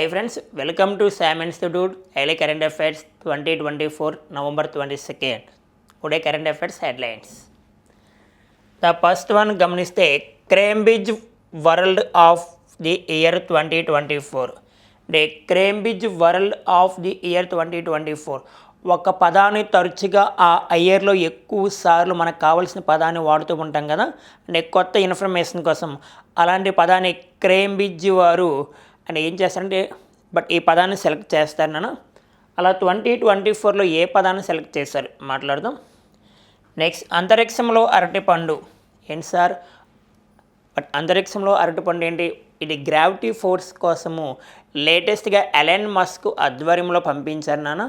Hi friends welcome to Sam institute daily current affairs twenty twenty four November twenty second today current affairs headlines the first one గమనిస్తే Cambridge world of the year twenty twenty four అంటే Cambridge world of the year twenty twenty four ఒక పదాన్ని తరచుగా ఆ ఇయర్లో ఎక్కువ సార్లు మనకు కావాల్సిన పదాన్ని వాడుతూ ఉంటాం కదా. అంటే కొత్త ఇన్ఫర్మేషన్ కోసం. అలాంటి పదాన్ని క్రేంబ్రిడ్జ్ వారు అండ్ ఏం చేస్తారంటే బట్ ఈ పదాన్ని సెలెక్ట్ చేస్తారు నాన్న. అలా ట్వంటీ ట్వంటీ ఫోర్లో ఏ పదాన్ని సెలెక్ట్ చేశారు? మాట్లాడదాం. నెక్స్ట్ అంతరిక్షంలో అరటిపండు ఏంటి సార్? బట్ అంతరిక్షంలో అరటిపండు ఏంటి? ఇది గ్రావిటీ ఫోర్స్ కోసము లేటెస్ట్గా ఎలెన్ మస్క్ ఆధ్వర్యంలో పంపించారు నాన్న.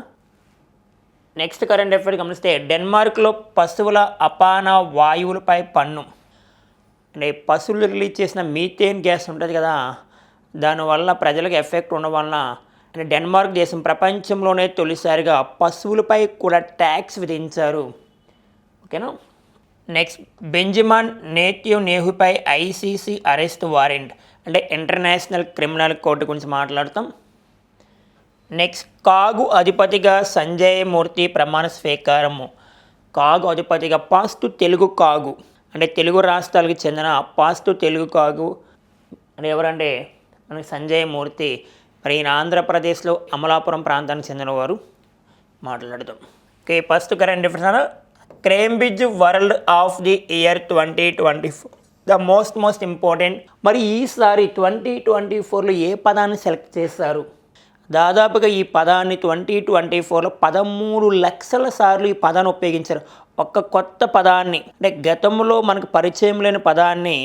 నెక్స్ట్ కరెంట్ అఫైర్ గమనిస్తే డెన్మార్క్లో పశువుల అపాన వాయువులపై పన్ను. అంటే పశువులు రిలీజ్ చేసిన మీథేన్ గ్యాస్ ఉంటుంది కదా దానివల్ల ప్రజలకు ఎఫెక్ట్ ఉండడం వలన అంటే డెన్మార్క్ దేశం ప్రపంచంలోనే తొలిసారిగా పశువులపై కూడా ట్యాక్స్ విధించారు. ఓకేనా? నెక్స్ట్ బెంజమాన్ నేటివ్ నేహుపై ఐసీసీ అరెస్ట్ వారెంట్. అంటే ఇంటర్నేషనల్ క్రిమినల్ కోర్టు గురించి మాట్లాడతాం. నెక్స్ట్ కాగు అధిపతిగా సంజయ్ మూర్తి ప్రమాణ స్వీకారము. కాగు అధిపతిగా పాస్ట్ తెలుగు కాగు. అంటే తెలుగు రాష్ట్రాలకు చెందిన పాస్ట్ తెలుగు కాగు. అంటే ఎవరంటే మనకి సంజయ్ మూర్తి మరి ఈయన ఆంధ్రప్రదేశ్లో అమలాపురం ప్రాంతానికి చెందినవారు. మాట్లాడదాం. Okay first current difference Cambridge world of the year twenty twenty four. The most most important. మరి ఈసారి ట్వంటీ ట్వంటీ ఫోర్లో ఏ పదాన్ని సెలెక్ట్ చేస్తారు దాదాపుగా ఈ పదాన్ని ట్వంటీ ట్వంటీ ఫోర్లో పదమూడు లక్షల సార్లు ఈ పదాన్ని ఉపయోగించారు. ఒక్క కొత్త పదాన్ని అంటే గతంలో మనకు పరిచయం లేని పదాన్ని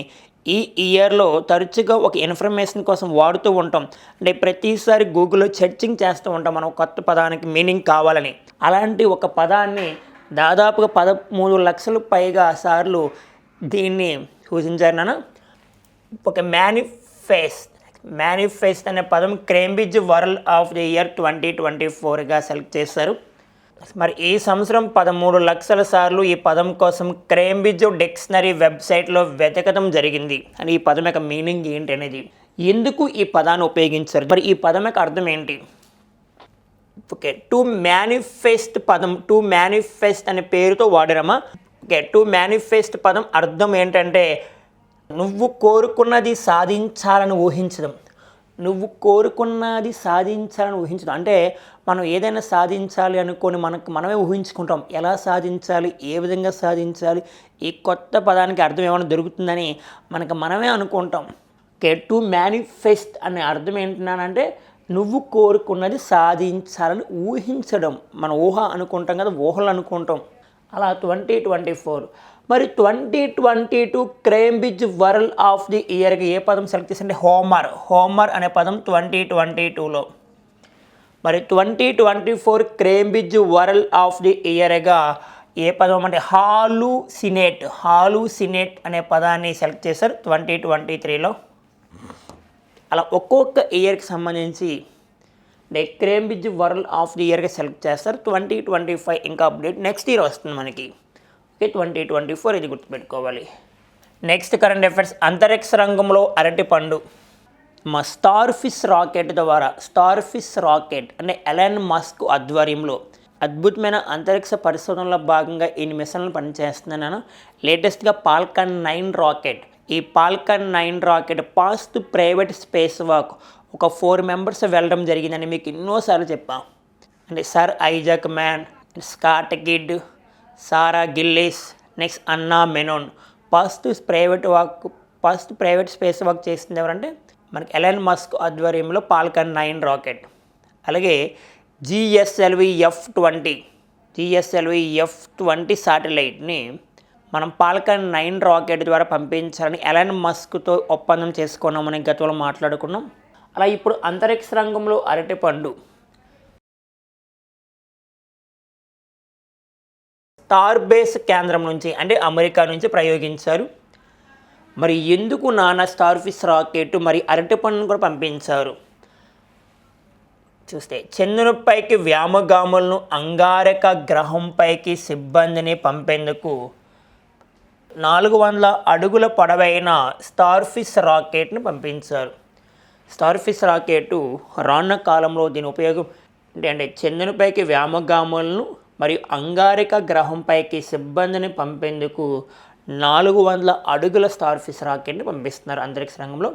ఈ ఇయర్లో తరచుగా ఒక ఇన్ఫర్మేషన్ కోసం వాడుతూ ఉంటాం. అంటే ప్రతిసారి గూగుల్లో సెర్చింగ్ చేస్తూ ఉంటాం. మనం కొత్త పదానికి మీనింగ్ కావాలని. అలాంటి ఒక పదాన్ని దాదాపుగా పదమూడు లక్షలు పైగా సార్లు దీన్ని సూచించారు నాన్న. ఒక మేనిఫెస్ట్ మేనిఫెస్ట్ అనే పదం Cambridge world of the year twenty twenty ఫోర్గా select చేశారు. మరి ఈ సంవత్సరం పదమూడు లక్షల సార్లు ఈ పదం కోసం క్రేంబ్రిడ్జ్ డిక్షనరీ వెబ్సైట్లో వెతకడం జరిగింది. అని ఈ పదం యొక్క మీనింగ్ ఏంటి అనేది ఎందుకు ఈ పదాన్ని ఉపయోగించారు? మరి ఈ పదం యొక్క అర్థం ఏంటి? ఓకే టు మేనిఫెస్ట్ పదం టు మేనిఫెస్ట్ అనే పేరుతో వాడారమ్మా. ఓకే టు మేనిఫెస్ట్ పదం అర్థం ఏంటంటే నువ్వు కోరుకున్నది సాధించాలని ఊహించడం. నువ్వు కోరుకున్నది సాధించాలని ఊహించడం అంటే మనం ఏదైనా సాధించాలి అనుకొని మనకు మనమే ఊహించుకుంటాం. ఎలా సాధించాలి? ఏ విధంగా సాధించాలి? ఈ కొత్త పదానికి అర్థం ఏమైనా దొరుకుతుందని మనకు మనమే అనుకుంటాం. ఓకే టు మేనిఫెస్ట్ అనే అర్థం ఏంటన్నానంటే నువ్వు కోరుకున్నది సాధించాలని ఊహించడం. మన ఊహ అనుకుంటాం కదా ఊహలు అనుకుంటాం. అలా ట్వంటీ ట్వంటీ ఫోర్. మరి twenty twenty two Cambridge world of the ఇయర్కి ఏ పదం సెలెక్ట్ చేసింటే హోమర్. హోమర్ అనే పదం ట్వంటీ ట్వంటీ టూలో. మరి twenty twenty four Cambridge world of the ఇయర్గా ఏ పదం అంటే హాలు సినేట్ హాలు సినేట్ అనే పదాన్ని సెలెక్ట్ చేశారు ట్వంటీ ట్వంటీ త్రీలో. అలా ఒక్కొక్క ఇయర్కి సంబంధించి అంటే క్రేంబ్రిడ్జ్ వరల్డ్ ఆఫ్ ది ఇయర్గా సెలెక్ట్ చేస్తారు. ట్వంటీ ట్వంటీ ఫైవ్ ఇంకా అప్డేట్ నెక్స్ట్ ఇయర్ వస్తుంది మనకి. ఓకే ట్వంటీ ట్వంటీ ఫోర్ ఇది గుర్తుపెట్టుకోవాలి. నెక్స్ట్ కరెంట్ అఫైర్స్ అంతరిక్ష రంగంలో అరటిపండు మా స్టార్ ఫిష్ రాకెట్ ద్వారా స్టార్ ఫిష్ రాకెట్ అంటే ఎలాన్ మస్క్ ఆధ్వర్యంలో అద్భుతమైన అంతరిక్ష పరిశోధనలో భాగంగా ఈ మిషన్లు పనిచేస్తున్నాను లేటెస్ట్గా పాల్కన్ నైన్ రాకెట్. ఈ Falcon nine rocket past private space walk ఒక ఫోర్ మెంబర్స్ వెళ్ళడం జరిగిందని మీకు ఎన్నోసార్లు చెప్పాం. అంటే sir Isaac man Scott గిడ్ Sarah Gillies next Anna Menon. First private walk first private space walk చేసింది ఎవరంటే మనకి ఎలన్ మస్క్ ఆధ్వర్యంలో పాల్కన్ నైన్ రాకెట్. అలాగే GSLV F twenty GSLV F twenty శాటిలైట్ని మనం పాల్కన్ నైన్ రాకెట్ ద్వారా పంపించాలని ఎలన్ మస్క్తో ఒప్పందం చేసుకున్నామని గతంలో మాట్లాడుకున్నాం. అలా ఇప్పుడు అంతరిక్ష రంగంలో అరటిపండు స్టార్ బేస్ కేంద్రం నుంచి అంటే అమెరికా నుంచి ప్రయోగించారు. మరి ఎందుకు నానా స్టార్ ఫిష్ రాకెట్ మరి అరటిపండును కూడా పంపించారు? చూస్తే చంద్రునిపైకి వ్యామగాములను అంగారక గ్రహంపైకి సిబ్బందిని పంపేందుకు నాలుగు వందల అడుగుల పొడవైన స్టార్ఫిష్ రాకెట్ని పంపించారు. స్టార్ఫిష్ రాకెట్ రానున్న కాలంలో దీని ఉపయోగం అంటే చంద్రునిపైకి వ్యామగాములను మరియు అంగారిక గ్రహంపైకి సిబ్బందిని పంపేందుకు నాలుగు వందల అడుగుల స్టార్ఫిష్ రాకెట్ని పంపిస్తున్నారు అంతరిక్ష రంగంలో.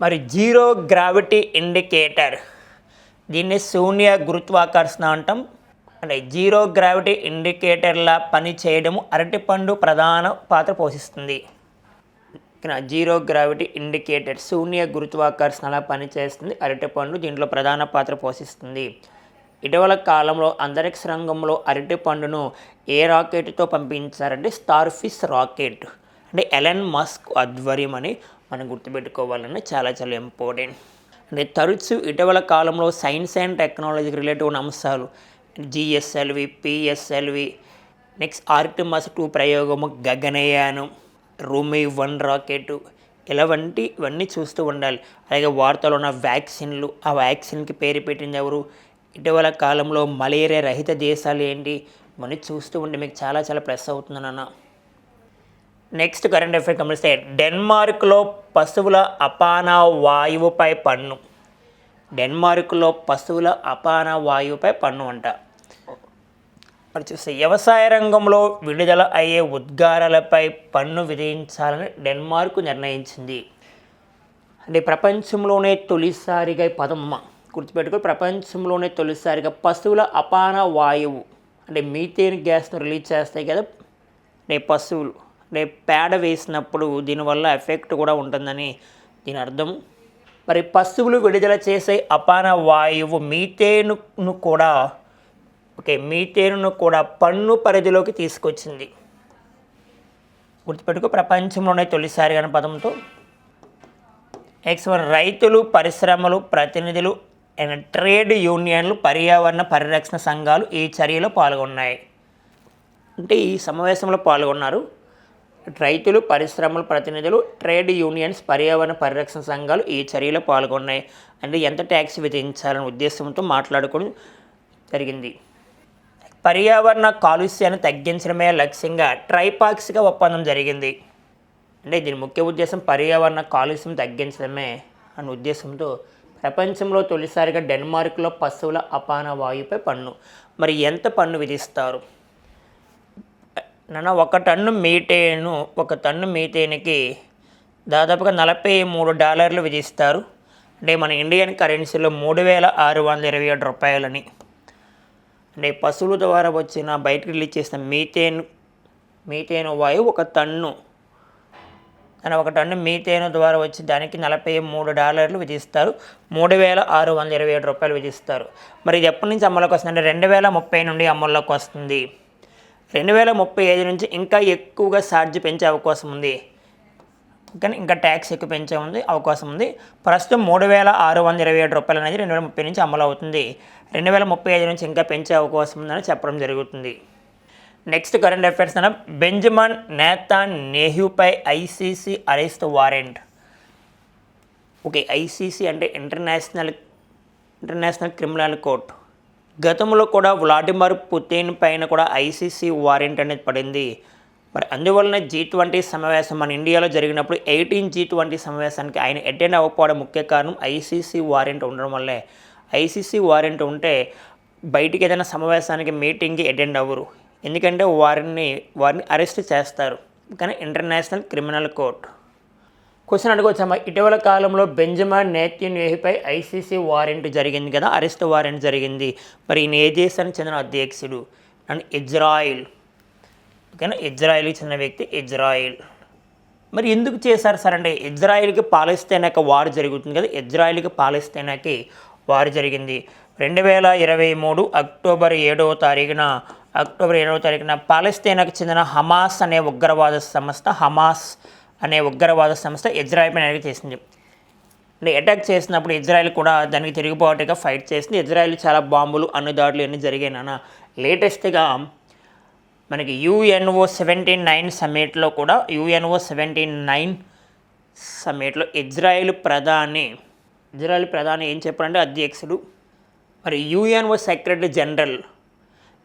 మరి జీరో గ్రావిటీ ఇండికేటర్ దీన్ని శూన్య గురుత్వాకర్షణ అంటాం. అంటే జీరో గ్రావిటీ ఇండికేటర్లా పని చేయడము అరటిపండు ప్రధాన పాత్ర పోషిస్తుంది. జీరో గ్రావిటీ ఇండికేటర్ శూన్య గురుత్వాకర్షణలా పనిచేస్తుంది అరటిపండు దీంట్లో ప్రధాన పాత్ర పోషిస్తుంది. ఇటీవల కాలంలో అంతరిక్ష రంగంలో అరటిపండును ఏ రాకెట్తో పంపించారంటే స్టార్ఫిష్ రాకెట్. అంటే ఎలన్ మస్క్ ఆధ్వర్యం అని మనం గుర్తుపెట్టుకోవాలని చాలా చాలా ఇంపార్టెంట్. అంటే తరచు ఇటీవల కాలంలో సైన్స్ అండ్ టెక్నాలజీకి రిలేటివ్ ఉన్న అంశాలు GSLV PSLV next Artemis two ప్రయోగము గగనయానం రూమీ వన్ రాకెట్ ఇలా వంటి ఇవన్నీ చూస్తూ ఉండాలి. అలాగే వార్తలో ఉన్న వ్యాక్సిన్లు ఆ వ్యాక్సిన్కి పేరు పెట్టింది ఎవరు? ఇటీవల కాలంలో మలేరియా రహిత దేశాలు ఏంటి? ఇవన్నీ చూస్తూ ఉంటే మీకు చాలా చాలా ప్రెస్ అవుతుంది నాన్న. నెక్స్ట్ కరెంట్ అఫైర్ గమనిస్తే డెన్మార్క్లో పశువుల అపాన వాయువుపై పన్ను. డెన్మార్క్లో పశువుల అపాన వాయువుపై పన్ను అంట. మరి చూస్తే వ్యవసాయ రంగంలో విడుదల అయ్యే ఉద్గారాలపై పన్ను విధించాలని డెన్మార్క్ నిర్ణయించింది. అంటే ప్రపంచంలోనే తొలిసారిగా పదమ్మ గుర్తుపెట్టుకుని గుర్తుపెట్టుకో ప్రపంచంలోనే తొలిసారిగా పశువుల అపాన వాయువు అంటే మీథేన్ గ్యాస్ను రిలీజ్ చేస్తాయి కదా అంటే పశువులు అంటే పేడ వేసినప్పుడు దీనివల్ల ఎఫెక్ట్ కూడా ఉంటుందని దీని అర్థం. మరి పశువులు విడుదల చేసే అపాన వాయువు మీథేన్ను కూడా ఓకే మీథేన్ను కూడా పన్ను పరిధిలోకి తీసుకొచ్చింది. గుర్తుపెట్టుకో ప్రపంచంలోనే తొలిసారి అనే పదంతో. నెక్స్ట్ వన్ రైతులు పరిశ్రమలు ప్రతినిధులు అండ్ ట్రేడ్ యూనియన్లు పర్యావరణ పరిరక్షణ సంఘాలు ఈ చర్యలో పాల్గొన్నాయి. అంటే ఈ సమావేశంలో పాల్గొన్నారు రైతులు పరిశ్రమల ప్రతినిధులు ట్రేడ్ యూనియన్స్ పర్యావరణ పరిరక్షణ సంఘాలు ఈ చర్యలో పాల్గొన్నాయి. అంటే ఎంత ట్యాక్స్ విధించాలనే ఉద్దేశంతో మాట్లాడుకోవడం జరిగింది. పర్యావరణ కాలుష్యాన్ని తగ్గించడమే లక్ష్యంగా ట్రైపాక్స్గా ఒప్పందం జరిగింది. అంటే దీని ముఖ్య ఉద్దేశం పర్యావరణ కాలుష్యం తగ్గించడమే అనే ఉద్దేశంతో ప్రపంచంలో తొలిసారిగా డెన్మార్క్లో పశువుల అపాన వాయుపై పన్ను. మరి ఎంత పన్ను విధిస్తారు? నన్న ఒక టన్ను మీటేను ఒక టన్ను మీటేన్కి దాదాపుగా నలభై మూడు డాలర్లు విధిస్తారు. అంటే మన ఇండియన్ కరెన్సీలో మూడు వేల ఆరు వందల ఇరవై ఏడు రూపాయలని. అంటే పశువుల ద్వారా వచ్చిన బయటకు రిలీజ్ చేసిన మీథేన్ మీథేన్ వాయువు ఒక టన్ను. అని ఒక టన్ను మీథేన్ ద్వారా వచ్చి దానికి నలభై మూడు డాలర్లు విధిస్తారు. మూడు వేల ఆరు వందల ఇరవై ఏడు రూపాయలు విధిస్తారు. మరి ఇది ఎప్పటి నుంచి అమల్లోకి వస్తుంది అంటే రెండు వేల ముప్పై నుండి అమల్లోకి వస్తుంది. రెండు వేల ముప్పై ఐదు నుంచి ఇంకా ఎక్కువగా ఛార్జ్ పెంచే అవకాశం ఉంది. కానీ ఇంకా ట్యాక్స్ ఎక్కువ పెంచే ఉంది అవకాశం ఉంది. ప్రస్తుతం మూడు వేల ఆరు వందల ఇరవై ఏడు రూపాయలు అనేది రెండు వేల ముప్పై నుంచి అమలు అవుతుంది. రెండు వేల ముప్పై ఐదు నుంచి ఇంకా పెంచే అవకాశం ఉందని చెప్పడం జరుగుతుంది. నెక్స్ట్ కరెంట్ అఫైర్స్ అన్న బెంజమాన్ నేతాన్ నెహ్యూపై ICC arrest warrant. Okay ICC అంటే ఇంటర్నేషనల్ ఇంటర్నేషనల్ క్రిమినల్ కోర్ట్. గతంలో కూడా వ్లాడిమిర్ పుతిన్ పైన కూడా ఐసీసీ వారెంట్ అనేది పడింది. మరి అందువలన జీ ట్వంటీ సమావేశం మన ఇండియాలో జరిగినప్పుడు ఎయిటీన్ జీ ట్వంటీ సమావేశానికి ఆయన అటెండ్ అవ్వకపోవడం ముఖ్య కారణం ఐసీసీ వారెంట్ ఉండడం వల్లే. ఐసీసీ వారెంట్ ఉంటే బయటికి ఏదైనా సమావేశానికి మీటింగ్కి అటెండ్ అవ్వరు. ఎందుకంటే వారిని వారిని అరెస్ట్ చేస్తారు. కానీ ఇంటర్నేషనల్ క్రిమినల్ కోర్ట్. క్వశ్చన్ అడగవచ్చమ్మా ఇటీవల కాలంలో బెంజమాన్ నేత్యున్యేహిపై ఐసీసీ వారెంట్ జరిగింది కదా అరెస్ట్ వారెంట్ జరిగింది. మరి ఈయన ఏ దేశానికి చెందిన అధ్యక్షుడు అండ్ ఇజ్రాయిల్ ఓకేనా? ఇజ్రాయిల్కి చెందిన వ్యక్తి ఇజ్రాయిల్. మరి ఎందుకు చేశారు సార్? అంటే ఇజ్రాయిల్కి పాలిస్తేనాక వారు జరుగుతుంది కదా ఇజ్రాయిల్కి పాలిస్తేనాకి వారు జరిగింది. రెండు వేల ఇరవై మూడు అక్టోబర్ ఏడవ తారీఖున అక్టోబర్ ఏడవ తారీఖున పాలస్తీనాకు చెందిన హమాస్ అనే ఉగ్రవాద సంస్థ హమాస్ అనే ఉగ్రవాద సంస్థ ఇజ్రాయిల్ పైన అటాక్ చేసింది. అంటే అటాక్ చేసినప్పుడు ఇజ్రాయెల్ కూడా దానికి తిరుగుబాటుగా ఫైట్ చేసింది. ఇజ్రాయెల్ చాలా బాంబులు అన్నుదాడులు అన్నీ జరిగాయి నాన్న. లేటెస్ట్గా మనకి యుఎన్ఓ సెవెంటీ నైన్ సమ్మిట్లో కూడా యుఎన్ఓ సెవెంటీ నైన్ సమ్మిట్లో ఇజ్రాయెల్ ప్రధాని ఇజ్రాయెల్ ప్రధాని ఏం చెప్పారంటే అధ్యక్షుడు మరి UNO secretary general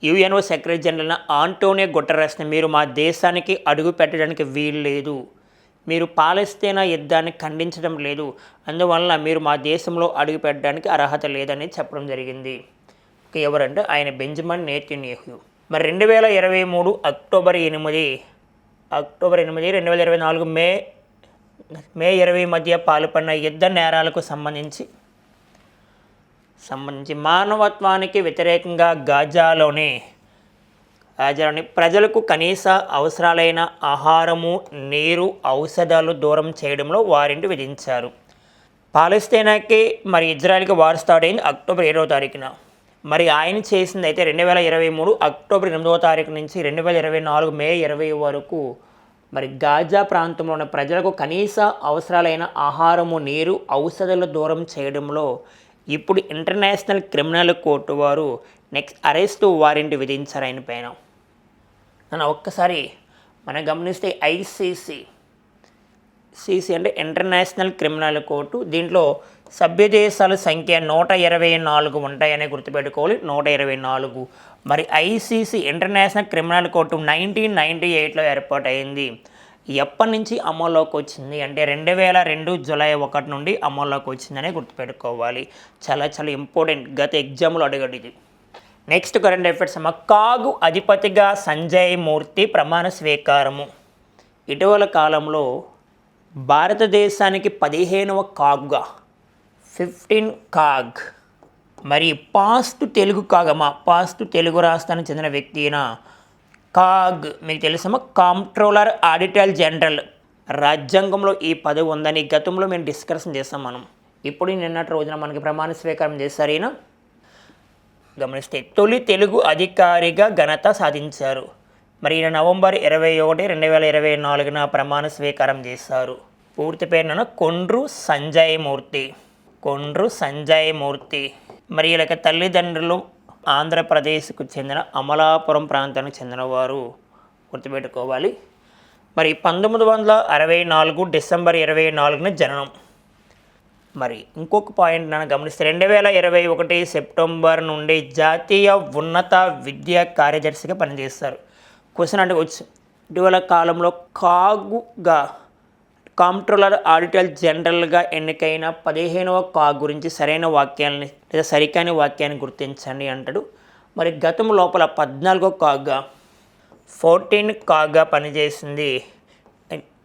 UNO secretary general Antonio గుటరస్ని మీరు మా దేశానికి అడుగు పెట్టడానికి వీలు లేదు. మీరు పాలస్తీనా యుద్ధాన్ని ఖండించడం లేదు. అందువలన మీరు మా దేశంలో అడుగుపెట్టడానికి అర్హత లేదని చెప్పడం జరిగింది. ఎవరంటే ఆయన బెంజమిన్ నేత్యన్యహ్యూ మరి రెండు వేల ఇరవై మూడు అక్టోబర్ ఎనిమిది అక్టోబర్ ఎనిమిది రెండు వేల ఇరవై నాలుగు మే మే ఇరవై మధ్య పాల్పడిన యుద్ధ నేరాలకు సంబంధించి సంబంధించి మానవత్వానికి వ్యతిరేకంగా గాజాలోని గాజాలోని ప్రజలకు కనీస అవసరాలైన ఆహారము నీరు ఔషధాలు దూరం చేయడంలో వారెంట్ విధించారు. పాలస్తీనాకి మరి ఇజ్రాయెల్కి వార్ స్టార్ట్ అయింది అక్టోబర్ ఏడవ తారీఖున. మరి ఆయన చేసింది అయితే రెండు వేల ఇరవై మూడు అక్టోబర్ ఎనిమిదవ తారీఖు నుంచి రెండు వేల ఇరవై నాలుగు మే ఇరవై వరకు మరి గాజా ప్రాంతంలో ఉన్న ప్రజలకు కనీస అవసరాలైన ఆహారము నీరు ఔషధాలు దూరం చేయడంలో ఇప్పుడు ఇంటర్నేషనల్ క్రిమినల్ కోర్టు వారు నెక్స్ట్ అరెస్ట్ వారెంట్ విధించారు ఆయన పైన. నన్ను ఒక్కసారి మనం గమనిస్తే ఐసీసీ సిసి అంటే ఇంటర్నేషనల్ క్రిమినల్ కోర్టు. దీంట్లో సభ్యదేశాల సంఖ్య నూట ఇరవై నాలుగు ఉంటాయని గుర్తుపెట్టుకోవాలి. నూట ఇరవై నాలుగు. మరి ICC international criminal court nineteen ninety ఎయిట్లో ఏర్పాటైంది. ఎప్పటి నుంచి అమల్లోకి వచ్చింది? అంటే రెండు వేల రెండు జూలై ఒకటి నుండి అమల్లోకి వచ్చిందని గుర్తుపెట్టుకోవాలి. చాలా చాలా ఇంపార్టెంట్. గత ఎగ్జామ్లో అడిగడిది నెక్స్ట్ కరెంట్ అఫైర్స్. అమ్మ కాగు అధిపతిగా సంజయ్ మూర్తి ప్రమాణ స్వీకారము. ఇటీవల కాలంలో భారతదేశానికి పదిహేనవ కాగ్గా ఫిఫ్టీన్ కాగ్. మరి పాస్ట్ తెలుగు కాగమా? పాస్ట్ తెలుగు రాష్ట్రానికి చెందిన వ్యక్తి కాగ్ మీకు తెలుసమా కాంట్రోలర్ ఆడిటర్ జనరల్. రాజ్యాంగంలో ఈ పదవి ఉందని గతంలో మేము డిస్కషన్ చేస్తాం మనం. ఇప్పుడు నిన్నటి రోజున మనకి ప్రమాణ స్వీకారం చేశారు ఈయన. గమనిస్తే తొలి తెలుగు అధికారిగా ఘనత సాధించారు. మరి ఈయన నవంబర్ ఇరవై ఒకటి రెండు వేల ఇరవై నాలుగున ప్రమాణ స్వీకారం చేశారు. పూర్తి పేరున కొండ్రు సంజయ్ మూర్తి కొండ్రు సంజయ్ మూర్తి మరి వీళ్ళకి తల్లిదండ్రులు ఆంధ్రప్రదేశ్కు చెందిన అమలాపురం ప్రాంతానికి చెందినవారు. గుర్తుపెట్టుకోవాలి. మరి పంతొమ్మిది వందల అరవై నాలుగు డిసెంబర్ ఇరవై నాలుగున జననం. మరి ఇంకొక పాయింట్ నన్ను గమనిస్తే రెండు వేల ఇరవై ఒకటి సెప్టెంబర్ నుండి జాతీయ ఉన్నత విద్యా కార్యదర్శిగా పనిచేస్తారు. క్వశ్చన్ అంటే వచ్చు ఇటీవల కాలంలో కాగుగా కాంట్రోలర్ ఆడిటర్ జనరల్గా ఎన్నికైన పదిహేనవ కా గురించి సరైన వాక్యాలని లేదా సరికాని వాక్యాన్ని గుర్తించండి అంటాడు. మరి గతం లోపల పద్నాలుగో కాగా ఫోర్టీన్ కాగా పనిచేసింది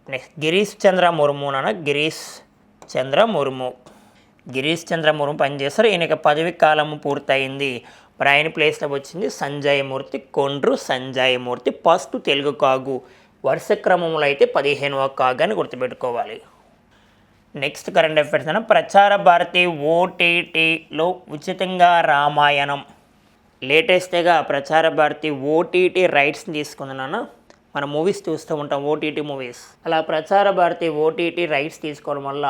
నెక్స్ట్ గిరీష్ చంద్ర ముర్ము నాన్న గిరీష్ చంద్ర ముర్ము. గిరీష్ చంద్ర ముర్ము పనిచేస్తారు ఈయనకి పదవి కాలం పూర్తయింది. మరి ఆయన ప్లేస్లో వచ్చింది సంజయ్ మూర్తి కొండ్రు సంజయ్ మూర్తి ఫస్ట్ తెలుగు కాగు. వరుస క్రమంలో అయితే పదిహేనవ కాగు కాగాన్ని గుర్తుపెట్టుకోవాలి. నెక్స్ట్ కరెంట్ అఫైర్స్ అన్న ప్రచార భారతి ఓటీటీలో ఉచితంగా రామాయణం. లేటెస్ట్గా ప్రచార భారతి ఓటీటీ రైట్స్ని తీసుకుంది మనం మన మూవీస్ చూస్తూ ఉంటాం ఓటీటీ మూవీస్ అలా ప్రచార భారతి ఓటీటీ రైట్స్ తీసుకోవడం వల్ల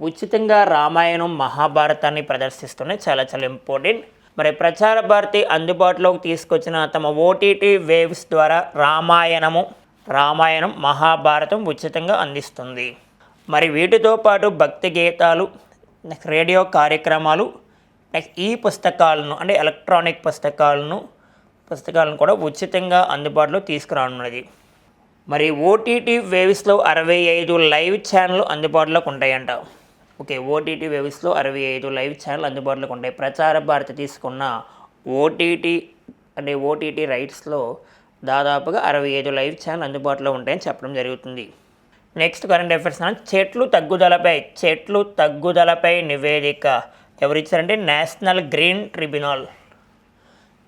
ఉచితంగా రామాయణం మహాభారతాన్ని ప్రదర్శిస్తున్నాయి చాలా చాలా ఇంపార్టెంట్ మరి ప్రచార భారతి అందుబాటులోకి తీసుకొచ్చిన తమ ఓటీటీ వేవ్స్ ద్వారా రామాయణము రామాయణం మహాభారతం ఉచితంగా అందిస్తుంది. మరి వీటితో పాటు భక్తి గీతాలు నెక్స్ట్ రేడియో కార్యక్రమాలు నెక్స్ట్ ఈ పుస్తకాలను అంటే ఎలక్ట్రానిక్ పుస్తకాలను పుస్తకాలను కూడా ఉచితంగా అందుబాటులో తీసుకురానున్నది. మరి ఓటీటీ వేవ్స్లో అరవై ఐదు లైవ్ ఛానల్ అందుబాటులోకి ఉంటాయంట. ఓకే ఓటీటీ వేవ్స్లో అరవై ఐదు లైవ్ ఛానల్ అందుబాటులోకి ఉంటాయి. ప్రచార భారతి తీసుకున్న ఓటీటీ అంటే ఓటీటీ రైట్స్లో దాదాపుగా అరవై ఐదు లైవ్ ఛానల్ అందుబాటులో ఉంటాయని చెప్పడం జరుగుతుంది. నెక్స్ట్ కరెంట్ అఫైర్స్ చెట్లు తగ్గుదలపై చెట్లు తగ్గుదలపై నివేదిక. ఎవరిచ్చారంటే National Green Tribunal.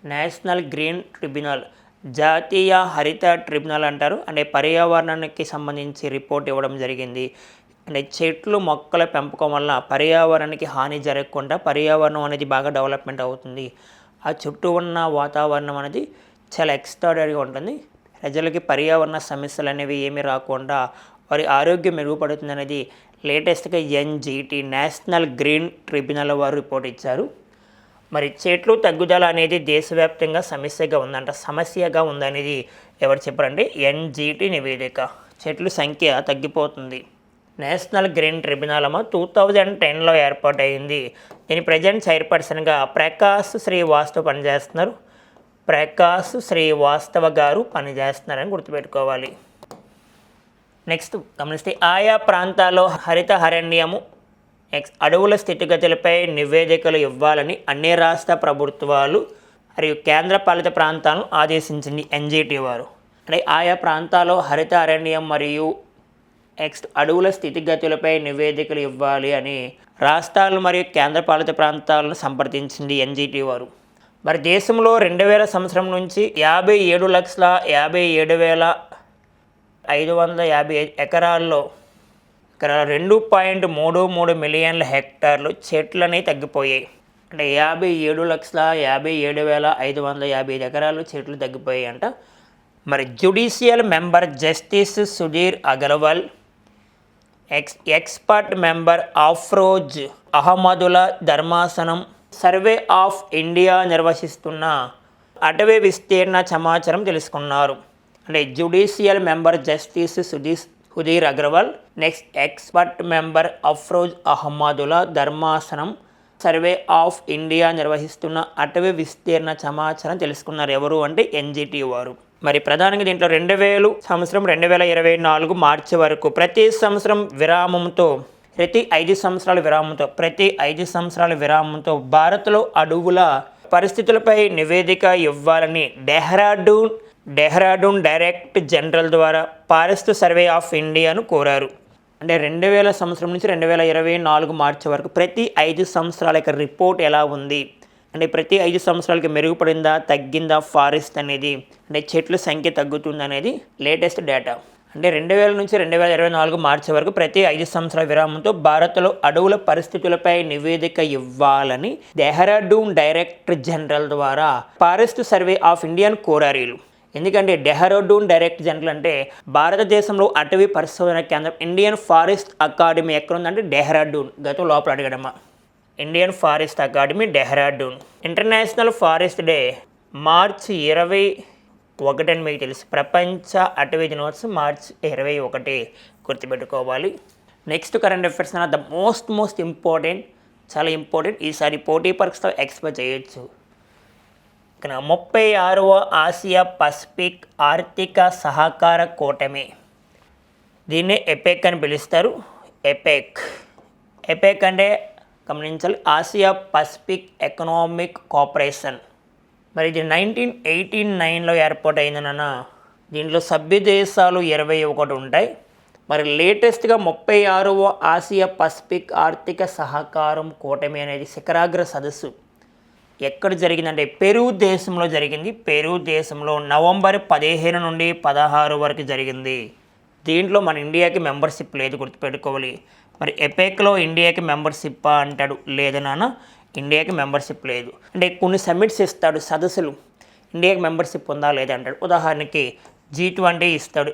National Green Tribunal. జాతీయ హరిత ట్రిబ్యునల్ అంటారు. అంటే పర్యావరణానికి సంబంధించి రిపోర్ట్ ఇవ్వడం జరిగింది. అంటే చెట్లు మొక్కల పెంపకం వల్ల పర్యావరణానికి హాని జరగకుండా పర్యావరణం అనేది బాగా డెవలప్మెంట్ అవుతుంది. ఆ చుట్టూ ఉన్న వాతావరణం అనేది చాలా ఎక్స్ట్రాడరీగా ఉంటుంది. ప్రజలకి పర్యావరణ సమస్యలు అనేవి ఏమీ రాకుండా వారి ఆరోగ్యం మెరుగుపడుతుంది అనేది లేటెస్ట్గా ఎన్జీటీ నేషనల్ గ్రీన్ ట్రిబ్యునల్ వారు రిపోర్ట్ ఇచ్చారు. మరి చెట్లు తగ్గుదల అనేది దేశవ్యాప్తంగా సమస్యగా ఉందంట సమస్యగా ఉందనేది ఎవరు చెప్పారంటే ఎన్జీటీ నివేదిక. చెట్లు సంఖ్య తగ్గిపోతుంది. నేషనల్ గ్రీన్ ట్రిబ్యునల్ అమ్మ టూ థౌజండ్ టెన్లో ఏర్పాటైంది దీని ప్రజెంట్ చైర్పర్సన్గా ప్రకాష్ శ్రీవాస్తవ్ పనిచేస్తున్నారు. ప్రకాష్ శ్రీవాస్తవ గారు పనిచేస్తున్నారని గుర్తుపెట్టుకోవాలి. నెక్స్ట్ గమనిస్తే ఆయా ప్రాంతాల్లో హరిత అరణ్యము నెక్స్ట్ అడవుల స్థితిగతులపై నివేదికలు ఇవ్వాలని అన్ని రాష్ట్ర ప్రభుత్వాలు మరియు కేంద్రపాలిత ప్రాంతాలను ఆదేశించింది ఎన్జిటి వారు. అంటే ఆయా ప్రాంతాల్లో హరిత అరణ్యం మరియు నెక్స్ట్ అడవుల స్థితిగతులపై నివేదికలు ఇవ్వాలి అని రాష్ట్రాలు మరియు కేంద్రపాలిత ప్రాంతాలను సంప్రదించింది ఎన్జిటి వారు. మరి దేశంలో రెండు వేల సంవత్సరం నుంచి యాభై ఏడు లక్షల యాభై ఏడు వేల ఐదు వందల యాభై ఎకరాల్లో ఇక్కడ రెండు పాయింట్ మూడు మూడు మిలియన్ల హెక్టార్లు చెట్లని తగ్గిపోయాయి. అంటే యాభై ఏడు లక్షల యాభై ఏడు వేల ఐదు వందల యాభై ఐదు ఎకరాలు చెట్లు తగ్గిపోయాయి అంట. మరి judicial member justice Sudhir Agarwal ex expert member Afroz అహ్మదుల ధర్మాసనం సర్వే ఆఫ్ ఇండియా నిర్వహిస్తున్న అటవీ విస్తీర్ణ సమాచారం తెలుసుకున్నారు. అంటే judicial member justice Sudhir Sudhir Agarwal next expert member Afroz అహ్మదుల ధర్మాసనం సర్వే ఆఫ్ ఇండియా నిర్వహిస్తున్న అటవీ విస్తీర్ణ సమాచారం తెలుసుకున్నారు. ఎవరు అంటే ఎన్జిటి వారు. మరి ప్రధానంగా దీంట్లో రెండు వేలు సంవత్సరం రెండు వేల ఇరవై నాలుగు మార్చి వరకు ప్రతి సంవత్సరం విరామంతో ప్రతి ఐదు సంవత్సరాల విరామంతో ప్రతి ఐదు సంవత్సరాల విరామంతో భారత్లో అడవుల పరిస్థితులపై నివేదిక ఇవ్వాలని డెహ్రాడూన్ డెహ్రాడూన్ డైరెక్ట్ జనరల్ ద్వారా ఫారెస్ట్ సర్వే ఆఫ్ ఇండియాను కోరారు. అంటే రెండు వేల సంవత్సరం నుంచి రెండు వేల ఇరవై నాలుగు మార్చి వరకు ప్రతి ఐదు సంవత్సరాల యొక్క రిపోర్ట్ ఎలా ఉంది? అంటే ప్రతి ఐదు సంవత్సరాలకి మెరుగుపడిందా తగ్గిందా ఫారెస్ట్ అనేది? అంటే చెట్ల సంఖ్య తగ్గుతుంది అనేది లేటెస్ట్ డేటా. అంటే రెండు వేల నుంచి రెండు వేల ఇరవై నాలుగు మార్చి వరకు ప్రతి ఐదు సంవత్సరాల విరామంతో భారత్లో అడవుల పరిస్థితులపై నివేదిక ఇవ్వాలని డెహ్రాడూన్ డైరెక్టర్ జనరల్ ద్వారా ఫారెస్ట్ సర్వే ఆఫ్ ఇండియాను కోరారీలు ఎందుకంటే డెహ్రాడూన్ డైరెక్ట్ జనరల్ అంటే భారతదేశంలో అటవీ పరిశోధన కేంద్రం ఇండియన్ ఫారెస్ట్ అకాడమీ ఎక్కడ ఉందంటే డెహ్రాడూన్. గతం లోపల అడగడమా Indian forest academy Dehradun. International forest day మార్చి ఇరవై ఒకటని మీకు తెలుసు. ప్రపంచ అటవీ దినోత్సవం మార్చ్ ఇరవై ఒకటి గుర్తుపెట్టుకోవాలి. Next current affairs the most most important చాలా ఇంపార్టెంట్ ఈసారి పోటీ పరీక్షలో ఎక్స్పెక్ట్ చేయొచ్చు. ఇక్కడ ముప్పై ఆరవ ఆసియా పసిఫిక్ ఆర్థిక సహకార కూటమి. దీన్ని ఎపెక్ అని పిలుస్తారు. ఎపెక్. ఎపెక్ అంటే గమనించాలి. Asia Pacific economic cooperation. మరి ఇది నైన్టీన్ ఎయిటీ నైన్లో ఏర్పాటు అయిందన్న దీంట్లో సభ్య దేశాలు ఇరవై ఒకటి ఉంటాయి. మరి లేటెస్ట్గా ముప్పై ఆరవ ఆసియా పసిఫిక్ ఆర్థిక సహకారం కూటమి అనేది శిఖరాగ్ర సదస్సు. ఎక్కడ జరిగిందంటే పెరు దేశంలో జరిగింది. పెరు దేశంలో నవంబర్ పదిహేను నుండి పదహారు వరకు జరిగింది. దీంట్లో మన ఇండియాకి మెంబర్షిప్ లేదు గుర్తుపెట్టుకోవాలి. మరి ఎపెక్లో ఇండియాకి మెంబర్షిప్ అంటాడు లేదు నాన్న? ఇండియాకి మెంబర్షిప్ లేదు. అంటే కొన్ని సమ్మిట్స్ ఇస్తాడు సదస్సులు ఇండియాకి మెంబర్షిప్ ఉందా లేదా అంటాడు. ఉదాహరణకి జీ ట్వంటీ ఇస్తాడు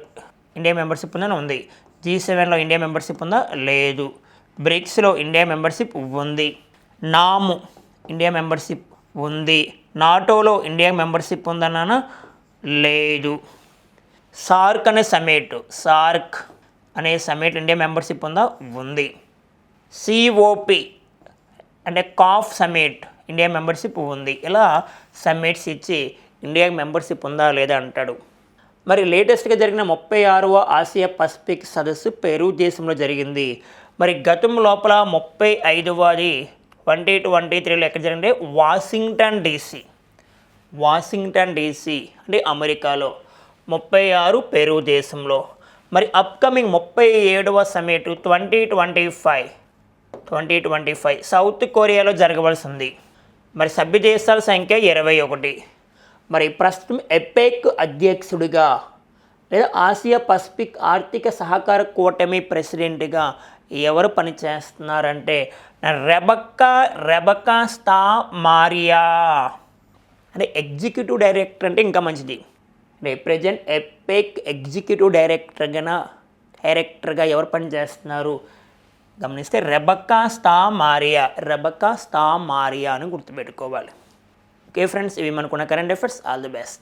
ఇండియా మెంబర్షిప్ ఉందని ఉంది. జీ సెవెన్లో ఇండియా మెంబర్షిప్ ఉందా? లేదు. బ్రిక్స్లో ఇండియా మెంబర్షిప్ ఉంది. నాము ఇండియా మెంబర్షిప్ ఉంది. నాటోలో ఇండియా మెంబర్షిప్ ఉందన్నానా? లేదు. సార్క్ అనే సమిట్ సార్క్ అనే సమిట్ ఇండియా మెంబర్షిప్ ఉందా? ఉంది. సిఓపి అంటే కాఫ్ సమిట్ ఇండియా మెంబర్షిప్ ఉంది. ఇలా సమ్మిట్స్ ఇచ్చి ఇండియా మెంబర్షిప్ ఉందా లేదా అంటాడు. మరి లేటెస్ట్గా జరిగిన ముప్పై ఆరవ ఆసియా పసిఫిక్ సదస్సు పెరు దేశంలో జరిగింది. మరి గతం లోపల ముప్పై ఐదవది ట్వంటీ ట్వంటీ త్రీలో ఎక్కడ జరిగింది వాషింగ్టన్ డీసీ. వాషింగ్టన్ డీసీ అంటే అమెరికాలో. ముప్పై ఆరు పెరు దేశంలో. మరి అప్కమింగ్ ముప్పై ఏడవ summit twenty twenty five twenty twenty five south కొరియాలో జరగవలసింది. మరి సభ్య దేశాల సంఖ్య ఇరవై ఒకటి. మరి ప్రస్తుతం ఎపెక్ అధ్యక్షుడిగా లేదా ఆసియా పసిఫిక్ ఆర్థిక సహకార కూటమి ప్రెసిడెంట్గా ఎవరు పనిచేస్తున్నారంటే రెబక్కా రెబకా స్టా మారియా. అంటే ఎగ్జిక్యూటివ్ డైరెక్టర్ అంటే ఇంకా మంచిది. అంటే ప్రజెంట్ ఎపెక్ ఎగ్జిక్యూటివ్ డైరెక్టర్గా డైరెక్టర్గా ఎవరు పనిచేస్తున్నారు? గమనిస్తే రెబక్కా స్తా మారియా రెబక్కా స్తా మారియా అని గుర్తుపెట్టుకోవాలి. ఓకే ఫ్రెండ్స్ ఇవి మనకున్న current affairs all the best